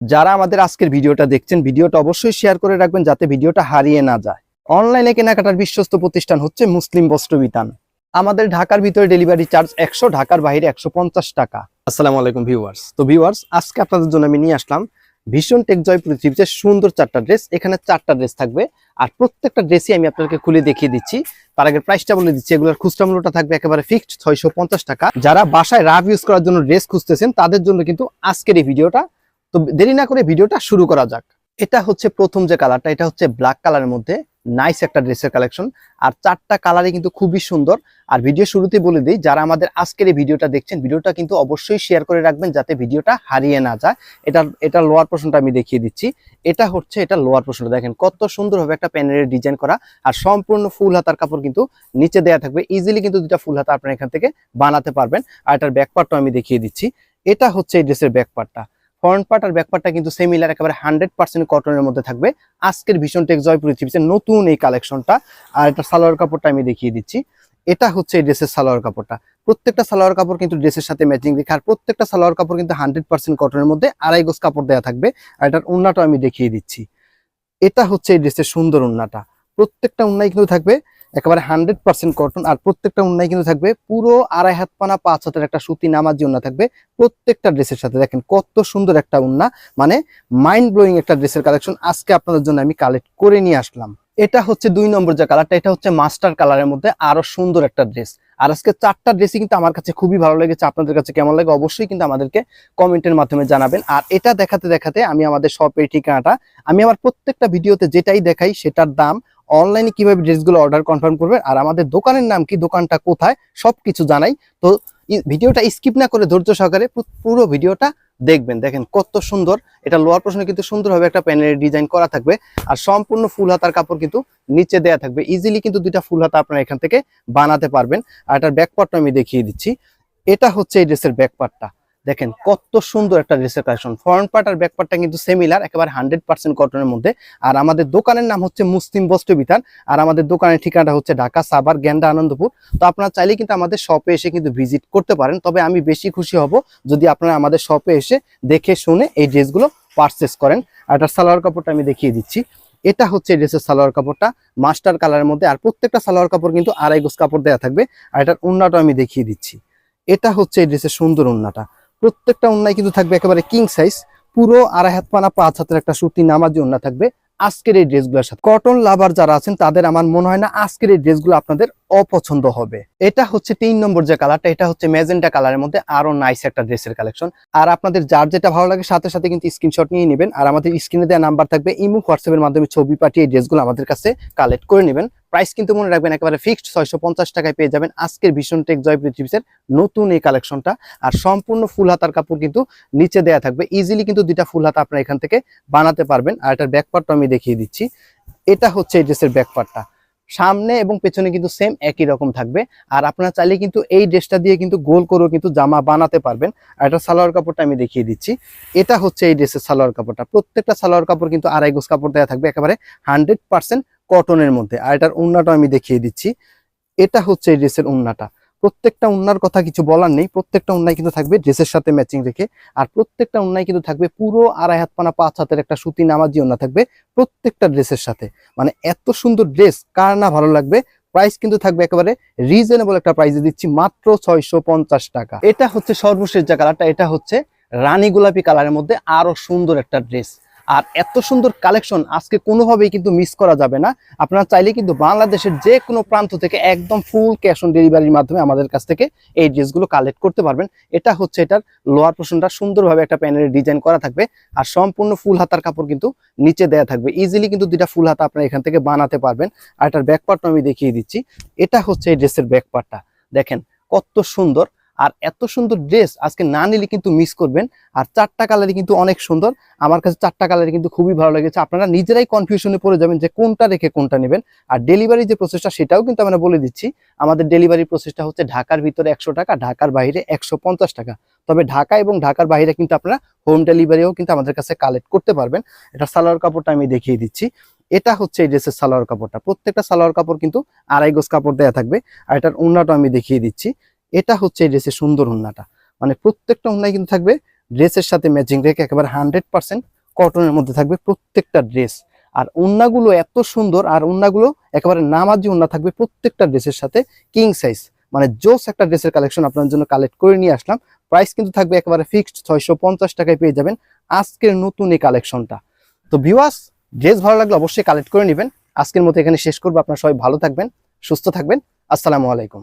যারা আমাদের আজকের ভিডিওটা দেখছেন, ভিডিওটা অবশ্যই শেয়ার করে রাখবেন যাতে ভিডিওটা হারিয়ে না যায়। অনলাইনে কেনাকাটার বিশ্বস্ত প্রতিষ্ঠান হচ্ছে মুসলিম বস্ত্রবিতান আমাদের ঢাকার ভিতরে ডেলিভারি চার্জ একশো, ঢাকার বাইরে একশো পঞ্চাশ টাকা। আসসালামু আলাইকুম ভিউয়ার্স তো ভিউয়ার্স আজকে আপনাদের জন্য আমি নিয়ে আসলাম ভীষণ টেকজয় পৃথিবীতে সুন্দর চারটা ড্রেস এখানে চারটা ড্রেস থাকবে। আর প্রত্যেকটা ড্রেসই আমি আপনাদেরকে খুলে দেখিয়ে দিচ্ছি। তার আগে প্রাইসটা বলে দিচ্ছি, এগুলোর খুচরা মূল্যটা থাকবে একেবারে ফিক্সড ছয়শো পঞ্চাশ টাকা। যারা বাসায় রাফ ইউজ করার জন্য ড্রেস খুঁজতেছেন, তাদের জন্য কিন্তু আজকের এই ভিডিওটা তো দেরি না করে ভিডিওটা শুরু করা যাক। এটা হচ্ছে প্রথম যে কালারটা, এটা হচ্ছে ব্ল্যাক কালারের মধ্যে নাইস একটা ড্রেসের কালেকশন আর চারটা কালারই কিন্তু খুবই সুন্দর। আর ভিডিও শুরুতে বলে দিই, যারা আমাদের আজকের এই ভিডিওটা দেখছেন, ভিডিওটা কিন্তু অবশ্যই শেয়ার করে রাখবেন যাতে ভিডিওটা হারিয়ে না যায়। এটা এটা লোয়ার পোর্শনটা আমি দেখিয়ে দিচ্ছি। এটা হচ্ছে, এটা লোয়ার পোর্শনটা দেখেন, কত সুন্দরভাবে একটা প্যানেলের ডিজাইন করা। আর সম্পূর্ণ ফুল হাতার কাপড় কিন্তু নিচে দেয়া থাকবে। ইজিলি কিন্তু দুটা ফুল হাতা আপনারা এখান থেকে বানাতে পারবেন। আর এটার ব্যাক পার্টটা আমি দেখিয়ে দিচ্ছি। এটা হচ্ছে এই ড্রেসের ব্যাক পার্টটা ফ্রন্ট পার্ট আর ব্যাক পার্টটা কিন্তু সেমিলার একেবারে হান্ড্রেড পার্সেন্ট কটনের মধ্যে থাকবে। আজকের ভীষণ টেক জয় পৃথিবীতে নতুন এই কালেকশনটা আর এটা সালোয়ার কাপড়টা আমি দেখিয়ে দিচ্ছি। এটা হচ্ছে এই ড্রেসের সালোয়ার কাপড়টা। প্রত্যেকটা সালোয়ার কাপড় কিন্তু ড্রেসের সাথে ম্যাচিং রেখে, আর প্রত্যেকটা সালোয়ার কাপড় কিন্তু হান্ড্রেড পার্সেন্ট কটনের মধ্যে আড়াই গোজ কাপড় দেওয়া থাকবে। আর এটার উন্নাটা আমি দেখিয়ে দিচ্ছি। এটা হচ্ছে এই ড্রেসের সুন্দর উন্নাটা। প্রত্যেকটা উন্নাই কিন্তু থাকবে। একেবারে হান্ড্রেড পার্সেন্ট কটন আর প্রত্যেকটা উন্নাই কিন্তু থাকবে পুরো আড়াই হাত পানা, পাঁচ হাতের একটা সুতি নামাজি উন্না থাকবে প্রত্যেকটা ড্রেসের সাথে। দেখেন কত সুন্দর একটা উন্না মানে মাইন্ড ব্লোয়িং একটা ড্রেসের কালেকশন আজকে আপনাদের জন্য আমি কালেক্ট করে নিয়ে আসলাম। এটা হচ্ছে দুই নম্বর যে কালারটা এটা হচ্ছে মাস্টার কালারের মধ্যে আরও সুন্দর একটা ড্রেস আর আজকে চারটা ড্রেসই কিন্তু আমার কাছে খুবই ভালো লেগেছে। আপনাদের কাছে কেমন লাগে অবশ্যই কিন্তু আমাদেরকে কমেন্টের মাধ্যমে জানাবেন। আর এটা দেখাতে দেখাতে আমি আমাদের শপের ঠিকানাটা, আমি আমার প্রত্যেকটা ভিডিওতে যেটাই দেখাই সেটার দাম অনলাইনে কীভাবে ড্রেসগুলো অর্ডার কনফার্ম করবেন আর আমাদের দোকানের নাম কি, দোকানটা কোথায় সব কিছু জানাই। তো ভিডিওটা স্কিপ না করে ধৈর্য সহকারে পুরো ভিডিওটা দেখবেন, দেখেন কত সুন্দর। এটা লোয়ার পোর্শনে কিন্তু সুন্দরভাবে একটা প্যানেলের ডিজাইন করা থাকবে। আর সম্পূর্ণ ফুল হাতার কাপড় কিন্তু নিচে দেয়া থাকবে। ইজিলি কিন্তু দুইটা ফুল হাতা আপনারা এখান থেকে বানাতে পারবেন। আর এটার ব্যাক পার্টটা আমি দেখিয়ে দিচ্ছি। এটা হচ্ছে এই ড্রেসের ব্যাক পার্টটা দেখেন কত সুন্দর একটা ড্রেসের কালেকশন ফ্রন্ট পার্ট আর ব্যাক পার্টটা কিন্তু সেমিলার একেবারে হান্ড্রেড পার্সেন্ট কটনের মধ্যে। আর আমাদের দোকানের নাম হচ্ছে মুসলিম বস্ত্র বিতান, আর আমাদের দোকানের ঠিকানাটা হচ্ছে ঢাকা, সাভার গ্যান্ডা আনন্দপুর। তো আপনারা চাইলে কিন্তু আমাদের শপে এসে কিন্তু ভিজিট করতে পারেন। তবে আমি বেশি খুশি হব যদি আপনারা আমাদের শপে এসে দেখে শুনে এই ড্রেসগুলো পারচেস করেন। আর এটার সালোয়ার কাপড়টা আমি দেখিয়ে দিচ্ছি। এটা হচ্ছে ড্রেসের সালোয়ার কাপড়টা মাস্টার কালারের মধ্যে। আর প্রত্যেকটা সালোয়ার কাপড় কিন্তু আড়াই গোজ কাপড় দেওয়া থাকবে। আর এটার উন্নাটা আমি দেখিয়ে দিচ্ছি। এটা হচ্ছে এই ড্রেসের সুন্দর উন্নাটা প্রত্যেকটা উন্নায় কিন্তু থাকবে একেবারে কিং সাইজ পুরো আড়াই হাত পানা, পাঁচ হাতের একটা সুতি নামাজি উন্না থাকবে আজকের এই ড্রেসগুলোর সাথে। কটন লাভার যারা আছেন, তাদের আমার মনে হয় না আজকের এই ড্রেসগুলো আপনাদের অপছন্দ হবে। এটা হচ্ছে তিন নম্বর যে কালারটা এটা হচ্ছে ম্যাজেন্টা কালারের মধ্যে আরও নাইস একটা ড্রেসের কালেকশন আর আপনাদের যার যেটা ভালো লাগে, সাথে সাথে কিন্তু স্ক্রিনশট নিয়ে নেবেন। আর আমাদের স্ক্রিনে দেওয়া নাম্বার থাকবে, ইমো, হোয়াটসঅ্যাপের মাধ্যমে ছবি পাঠিয়ে এই ড্রেসগুলো আমাদের কাছে কালেক্ট করে নেবেন। প্রাইস কিন্তু মনে রাখবেন একেবারে ফিক্সড ছয়শো পঞ্চাশ টাকায় পেয়ে যাবেন আজকের ভীষণ টেক জয় পৃথিবীর নতুন এই কালেকশনটা আর সম্পূর্ণ ফুল হাতার কাপড় কিন্তু নিচে দেয়া থাকবে। ইজিলি কিন্তু দুইটা ফুল হাতা আপনারা এখান থেকে বানাতে পারবেন। আর এটার ব্যাকপার্টটা আমি দেখিয়ে দিচ্ছি। এটা হচ্ছে এই ড্রেসের ব্যাকপার্টটা সামনে এবং পেছনে কিন্তু সেম একই রকম থাকবে। আর আপনারা চাইলে কিন্তু এই ড্রেসটা দিয়ে কিন্তু গোল করেও কিন্তু জামা বানাতে পারবেন। আর এটা সালোয়ার কাপড়টা আমি দেখিয়ে দিচ্ছি। এটা হচ্ছে এই ড্রেসের সালোয়ার কাপড়টা। প্রত্যেকটা সালোয়ার কাপড় কিন্তু আড়াই গোজ কাপড় দেওয়া থাকবে। একেবারে হান্ড্রেড পার্সেন্ট কটনের মধ্যে। আর এটার উন্নাটা আমি দেখিয়ে দিচ্ছি। এটা হচ্ছে এই ড্রেসের উন্নাটা। প্রত্যেকটা উন্নার কথা কিছু বলার নেই। প্রত্যেকটা উন্নায় কিন্তু থাকবে ড্রেসের সাথে ম্যাচিং রেখে। আর প্রত্যেকটা উন্নায় কিন্তু থাকবে পুরো আড়াই হাত পানা, পাঁচ হাতের একটা সুতি নামাজি উন্না থাকবে প্রত্যেকটা ড্রেসের সাথে। মানে এত সুন্দর ড্রেস, কার না ভালো লাগবে? প্রাইস কিন্তু থাকবে একেবারে রিজনেবল একটা প্রাইসে দিচ্ছি মাত্র ছয়শো পঞ্চাশ টাকা। এটা হচ্ছে সর্বশেষ যে কালারটা, এটা হচ্ছে রানী গোলাপি কালারের মধ্যে আরও সুন্দর একটা ড্রেস। আর এত সুন্দর কালেকশন আজকে কোনোভাবেই কিন্তু মিস করা যাবে না। আপনারা চাইলে কিন্তু বাংলাদেশের যে কোনো প্রান্ত থেকে একদম ফুল ক্যাশ অন ডেলিভারির মাধ্যমে আমাদের কাছ থেকে এই ড্রেসগুলো কালেক্ট করতে পারবেন। এটা হচ্ছে এটার লোয়ার পোর্শনটা সুন্দরভাবে একটা প্যানেলের ডিজাইন করা থাকবে আর সম্পূর্ণ ফুল হাতার কাপড় কিন্তু নিচে দেয়া থাকবে। ইজিলি কিন্তু দুইটা ফুল হাতা আপনারা এখান থেকে বানাতে পারবেন। আর এটার ব্যাক পার্টটা আমি দেখিয়ে দিচ্ছি। এটা হচ্ছে এই ড্রেসের ব্যাক পার্টটা দেখেন কত সুন্দর আর এত সুন্দর ড্রেস আজকে না নিলে কিন্তু মিস করবেন। আর চারটা কালারই কিন্তু অনেক সুন্দর। আমার কাছে চারটা কালারই কিন্তু খুবই ভালো লেগেছে। আপনারা নিজেরাই কনফিউশনে পড়ে যাবেন যে কোনটা রেখে কোনটা নেবেন। আর ডেলিভারি যে প্রসেসটা সেটাও কিন্তু আমরা বলে দিচ্ছি। আমাদের ডেলিভারি প্রসেসটা হচ্ছে ঢাকার ভিতরে একশো টাকা, ঢাকার বাইরে একশো পঞ্চাশ টাকা। তবে ঢাকা এবং ঢাকার বাইরে কিন্তু আপনারা হোম ডেলিভারিও কিন্তু আমাদের কাছে কালেক্ট করতে পারবেন। এটা সালোয়ার কাপড়টা আমি দেখিয়ে দিচ্ছি। এটা হচ্ছে এই ড্রেসের সালোয়ার কাপড়টা। প্রত্যেকটা সালোয়ার কাপড় কিন্তু আড়াই গোজ কাপড় দেওয়া থাকবে। আর এটার উন্নাটা আমি দেখিয়ে দিচ্ছি। এটা হচ্ছে এই ড্রেসের সুন্দর উন্নাটা মানে প্রত্যেকটা উন্নায় কিন্তু থাকবে ড্রেসের সাথে ম্যাচিং রেখে একেবারে হান্ড্রেড পার্সেন্ট কটনের মধ্যে থাকবে প্রত্যেকটা ড্রেস। আর উন্নাগুলো এত সুন্দর, আর উন্নাগুলো একেবারে নামাজি উন্না থাকবে প্রত্যেকটা ড্রেসের সাথে কিং সাইজ মানে জোস একটা ড্রেসের কালেকশন আপনার জন্য কালেক্ট করে নিয়ে আসলাম। প্রাইস কিন্তু থাকবে একেবারে ফিক্সড ছয়শো পঞ্চাশ টাকায় পেয়ে যাবেন আজকের নতুন এই কালেকশনটা তো ভিউয়ার্স ড্রেস ভালো লাগলে অবশ্যই কালেক্ট করে নেবেন। আজকের মতো এখানে শেষ করব। আপনার সবাই ভালো থাকবেন, সুস্থ থাকবেন। আসসালামু আলাইকুম।